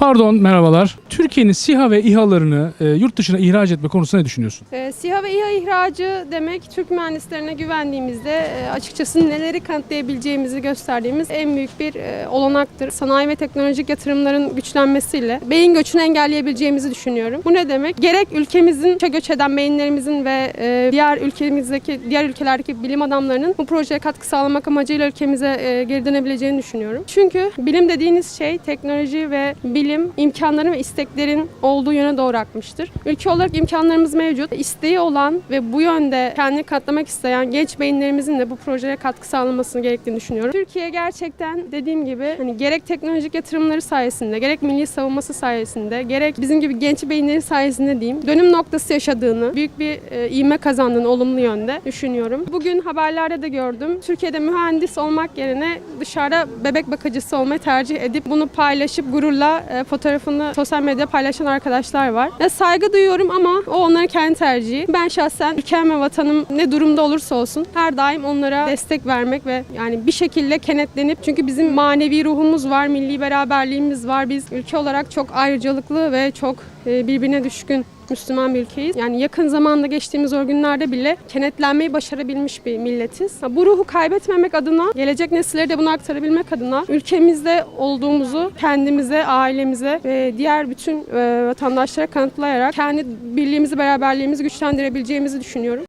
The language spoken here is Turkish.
Pardon, merhabalar. Türkiye'nin SİHA ve İHA'larını e, yurt dışına ihraç etme konusunda ne düşünüyorsun? E, SİHA ve İHA ihracı demek Türk mühendislerine güvendiğimizde e, açıkçası neleri kanıtlayabileceğimizi gösterdiğimiz en büyük bir e, olanaktır. Sanayi ve teknolojik yatırımların güçlenmesiyle beyin göçünü engelleyebileceğimizi düşünüyorum. Bu ne demek? Gerek ülkemizin göç eden beyinlerimizin ve e, diğer ülkemizdeki diğer ülkelerdeki bilim adamlarının bu projeye katkı sağlamak amacıyla ülkemize e, geri dönebileceğini düşünüyorum. Çünkü bilim dediğiniz şey teknoloji ve bilim imkanların ve isteklerin olduğu yöne doğru akmıştır. Ülke olarak imkanlarımız mevcut. İsteği olan ve bu yönde kendini katlamak isteyen genç beyinlerimizin de bu projeye katkı sağlamasını gerektiğini düşünüyorum. Türkiye gerçekten dediğim gibi hani gerek teknolojik yatırımları sayesinde, gerek milli savunması sayesinde, gerek bizim gibi genç beyinlerin sayesinde diyeyim, dönüm noktası yaşadığını, büyük bir e, ivme kazandığını olumlu yönde düşünüyorum. Bugün haberlerde de gördüm. Türkiye'de mühendis olmak yerine dışarıda bebek bakıcısı olmayı tercih edip bunu paylaşıp gururla e, fotoğrafını sosyal medyada paylaşan arkadaşlar var. Ya saygı duyuyorum ama o onların kendi tercihi. Ben şahsen ülkem ve vatanım ne durumda olursa olsun her daim onlara destek vermek ve yani bir şekilde kenetlenip çünkü bizim manevi ruhumuz var, milli beraberliğimiz var. Biz ülke olarak çok ayrıcalıklı ve çok e, birbirine düşkün Müslüman bir ülkeyiz. Yani yakın zamanda geçtiğimiz o günlerde bile kenetlenmeyi başarabilmiş bir milletiz. Bu ruhu kaybetmemek adına, gelecek nesillere de bunu aktarabilmek adına ülkemizde olduğumuzu kendimize, ailemize ve diğer bütün e, vatandaşlara kanıtlayarak kendi birliğimizi, beraberliğimizi güçlendirebileceğimizi düşünüyorum.